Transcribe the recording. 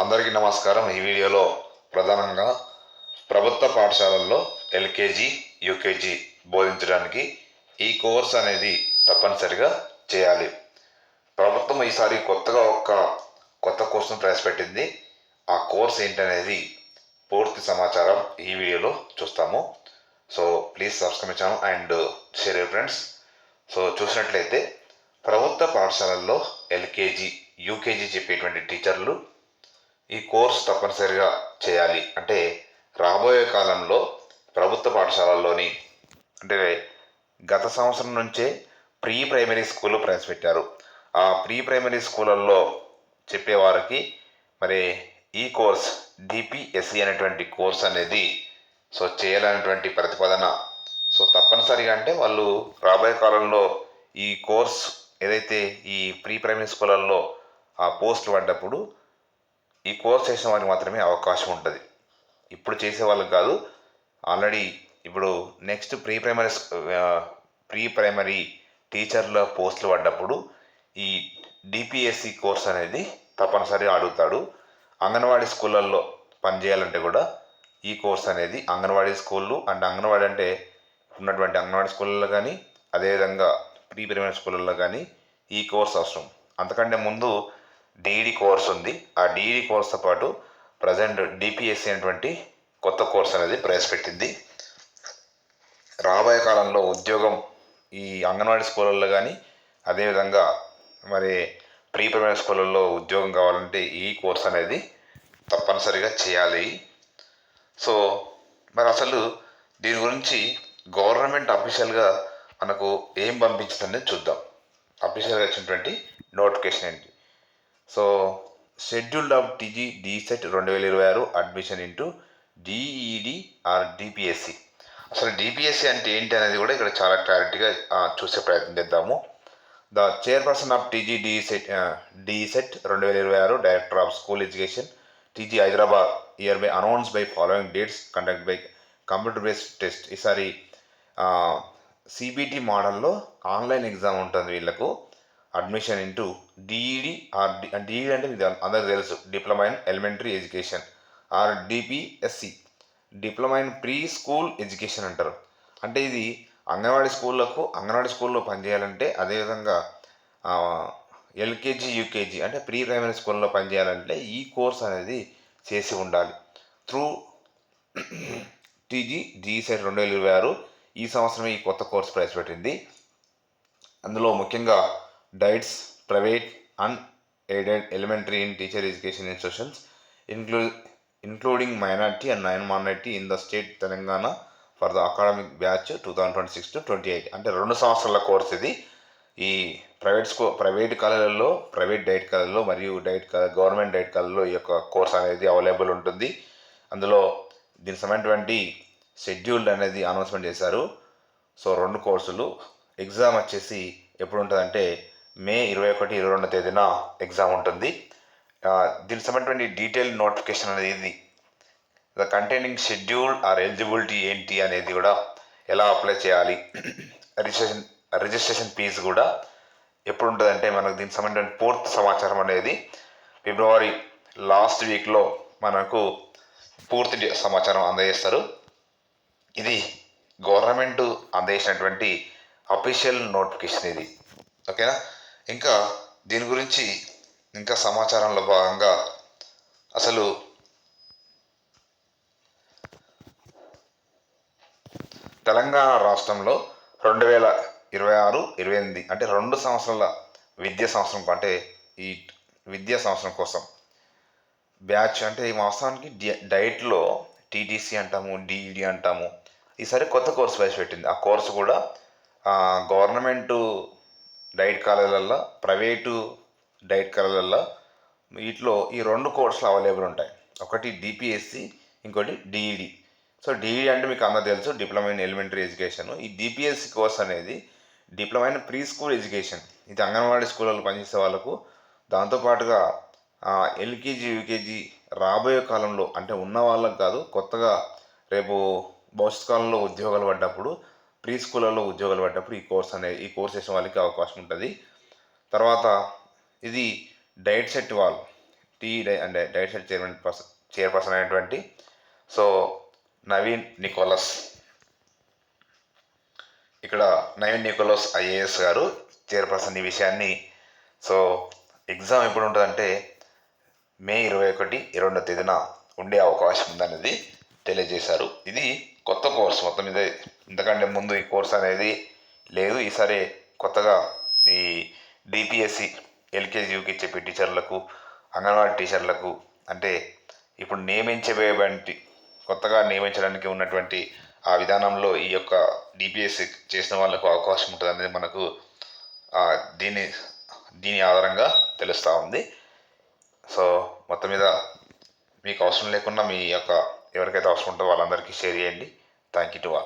అందరికీ నమస్కారం. ఈ వీడియోలో ప్రధానంగా ప్రభుత్వ పాఠశాలల్లో ఎల్కేజీ యూకేజీ బోధించడానికి ఈ కోర్స్ అనేది తప్పనిసరిగా చేయాలి. ప్రభుత్వం ఈసారి కొత్తగా ఒక కొత్త కోర్సును ప్రవేశపెట్టింది. ఆ కోర్స్ ఏంటనేది పూర్తి సమాచారం ఈ వీడియోలో చూస్తాము. So please subscribe channel and share friends. So చూసినట్లయితే ప్రభుత్వ పాఠశాలల్లో ఎల్కేజీ యూకేజీ చెప్పేటువంటి టీచర్లు ఈ కోర్స్ తప్పనిసరిగా చేయాలి. అంటే రాబోయే కాలంలో ప్రభుత్వ పాఠశాలల్లోని అంటే గత సంవత్సరం నుంచే ప్రీ ప్రైమరీ స్కూల్ ప్రవేశపెట్టారు. ఆ ప్రీ ప్రైమరీ స్కూళ్ళల్లో చెప్పేవారికి మరి ఈ కోర్స్ డిపిఎస్సి అనేటువంటి కోర్స్ అనేది సో చేయాలనేటువంటి ప్రతిపాదన. సో తప్పనిసరిగా అంటే వాళ్ళు రాబోయే కాలంలో ఈ కోర్స్ ఏదైతే ఈ ప్రీ ప్రైమరీ స్కూళ్ళల్లో ఆ పోస్టులు పడ్డప్పుడు ఈ కోర్స్ చేసిన వారికి మాత్రమే అవకాశం ఉంటుంది. ఇప్పుడు చేసే వాళ్ళకి కాదు ఆల్రెడీ ఇప్పుడు next pre primary pre primary టీచర్ల పోస్టులు పడ్డప్పుడు ఈ డిపిఎస్సి కోర్స్ అనేది తప్పనిసరిగా అడుగుతాడు. అంగన్వాడీ స్కూళ్ళల్లో పనిచేయాలంటే కూడా ఈ కోర్స్ అనేది అంగన్వాడీ స్కూళ్ళు అండ్ అంగన్వాడీ అంటే ఉన్నటువంటి అంగన్వాడీ స్కూళ్ళలో కానీ అదేవిధంగా ప్రీ ప్రైమరీ స్కూళ్ళల్లో కానీ ఈ కోర్స్ అవసరం. అంతకంటే ముందు డిఈడి కోర్స్ ఉంది. ఆ డిఈడి కోర్స్తో పాటు ప్రజెంట్ డిపిఎస్సి అనేటువంటి కొత్త కోర్స్ అనేది ప్రవేశపెట్టింది. రాబోయే కాలంలో ఉద్యోగం ఈ అంగన్వాడీ స్కూళ్ళల్లో కానీ అదేవిధంగా మరి ప్రీ ప్రైమరీ స్కూళ్ళల్లో ఉద్యోగం కావాలంటే ఈ కోర్స్ అనేది తప్పనిసరిగా చేయాలి. సో మరి అసలు దీని గురించి గవర్నమెంట్ అఫీషియల్గా మనకు ఏం పంపించిందనేది చూద్దాం. అఫీషియల్గా వచ్చినటువంటి నోటిఫికేషన్ ఏంటి? So scheduled of TG DEECET రెండు వేల ఇరవై ఆరు admission into DEd or DPSE. అసలు డిపిఎస్సి అంటే ఏంటి అనేది కూడా ఇక్కడ చాలా క్లారిటీగా చూసే ప్రయత్నం చేద్దాము. The chairperson of TG DEECET DEECET రెండు వేల ఇరవై ఆరు director of school education TG Hyderabad. Year by announce by following dates conduct by computer based test ఈసారి సిబిటి మోడల్లో ఆన్లైన్ ఎగ్జామ్ ఉంటుంది వీళ్ళకు. Admission into DEd or DEd అంటే మీకు అందరికి తెలుసు. Diploma in elementary education or DPSE diploma in pre school education అంటారు. అంటే ఇది అంగన్వాడీ స్కూళ్ళకు అంగన్వాడీ స్కూల్లో పనిచేయాలంటే అదేవిధంగా ఎల్కేజీ యూకేజీ అంటే ప్రీ ప్రైమరీ స్కూల్లో పనిచేయాలంటే ఈ కోర్స్ అనేది చేసి ఉండాలి. త్రూ టీజీ జీసెట్ రెండు వేల ఇరవై ఆరు ఈ సంవత్సరం ఈ కొత్త కోర్స్ ప్రవేశపెట్టింది. అందులో ముఖ్యంగా DIETs private un aided elementary in teacher education institutions ఇన్క్లూ including minority and non minority in the state Telangana for the academic batch two thousand twenty six to twenty eight అంటే రెండు సంవత్సరాల కోర్స్ ఇది. ఈ private స్కూ private కాలేజీలలో private diet కాలేజీలో మరియు diet government diet కాలేజీలో ఈ యొక్క కోర్స్ అనేది అవైలబుల్ ఉంటుంది. అందులో దీనికి సంబంధించినటువంటి షెడ్యూల్డ్ అనేది అనౌన్స్మెంట్ చేశారు. సో రెండు కోర్సులు. ఎగ్జామ్ వచ్చేసి ఎప్పుడు ఉంటుందంటే మే ఇరవై ఒకటి ఇరవై రెండో తేదీన ఎగ్జామ్ ఉంటుంది. దీనికి సంబంధించిన డీటెయిల్ నోటిఫికేషన్ అనేది ఇది the containing schedule or eligibility ఏంటి అనేది కూడా ఎలా అప్లై చేయాలి? రిజిస్ట్రేషన్ రిజిస్ట్రేషన్ ఫీజు కూడా ఎప్పుడు ఉంటుందంటే మనకు దీనికి సంబంధించిన పూర్తి సమాచారం అనేది ఫిబ్రవరి లాస్ట్ వీక్లో మనకు పూర్తి సమాచారం అందజేస్తారు. ఇది గవర్నమెంట్ అందజేసినటువంటి అఫీషియల్ నోటిఫికేషన్ ఇది. ఓకేనా ఇంకా దీని గురించి ఇంకా సమాచారంలో భాగంగా అసలు తెలంగాణ రాష్ట్రంలో రెండు వేల ఇరవై ఆరు ఇరవై ఎనిమిది అంటే రెండు సంవత్సరాల విద్యా సంవత్సరం అంటే ఈ విద్యా సంవత్సరం కోసం బ్యాచ్ అంటే ఈ మాసానికి డైట్లో టీటీసీ అంటాము డిఈడి అంటాము. ఈసారి కొత్త కోర్సు ప్రవేశపెట్టింది. ఆ కోర్సు కూడా గవర్నమెంటు డైట్ కాలేజీలల్లో ప్రైవేటు డైట్ కాలేజీలల్లో వీటిలో ఈ రెండు కోర్సులు అవైలబుల్ ఉంటాయి. ఒకటి డిపిఎస్సి ఇంకోటి డిఈడి. సో డిఈడి అంటే మీకు అందరూ తెలుసు డిప్లొమా ఇన్ ఎలిమెంటరీ ఎడ్యుకేషన్. ఈ డిపిఎస్సి కోర్స్ అనేది diploma in pre school education. ఇది అంగన్వాడీ స్కూళ్ళలో పనిచేసే వాళ్ళకు దాంతోపాటుగా ఎల్కేజీ యూకేజీ రాబోయే కాలంలో అంటే ఉన్న వాళ్ళకు కాదు కొత్తగా రేపు భవిష్యత్ కాలంలో ఉద్యోగాలు పడ్డప్పుడు ప్రీ స్కూళ్ళలో ఉద్యోగాలు పడ్డప్పుడు ఈ కోర్స్ అనే ఈ కోర్స్ చేసిన వాళ్ళకి అవకాశం ఉంటుంది. తర్వాత ఇది డైట్ సెట్ వాళ్ళు T and CET chairman person chairperson అయినటువంటి సో నవీన్ నికోలస్. ఇక్కడ నవీన్ నికోలస్ ఐఏఎస్ గారు చైర్పర్సన్ ఈ విషయాన్ని సో ఎగ్జామ్ ఎప్పుడు ఉంటుందంటే మే ఇరవై ఒకటి ఇరవై తేదీన ఉండే అవకాశం ఉందనేది తెలియజేశారు. ఇది కొత్త కోర్స్ మొత్తం మీద. ఇంతకంటే ముందు ఈ కోర్స్ అనేది లేదు. ఈసారి కొత్తగా ఈ డిపిఎస్సి ఎల్కేజీ యూకి చెప్పే టీచర్లకు అంగన్వాడీ టీచర్లకు అంటే ఇప్పుడు నియమించబోయేటువంటి కొత్తగా నియమించడానికి ఉన్నటువంటి ఆ విధానంలో ఈ యొక్క డిపిఎస్సి చేసిన వాళ్ళకు అవకాశం ఉంటుంది అనేది మనకు దీని దీని ఆధారంగా తెలుస్తూ ఉంది. సో మొత్తం మీద మీకు అవసరం లేకుండా మీ యొక్క ఎవరికైతే అవసరం ఉంటుందో వాళ్ళందరికీ షేర్ చేయండి. தாங்கிட்டு வா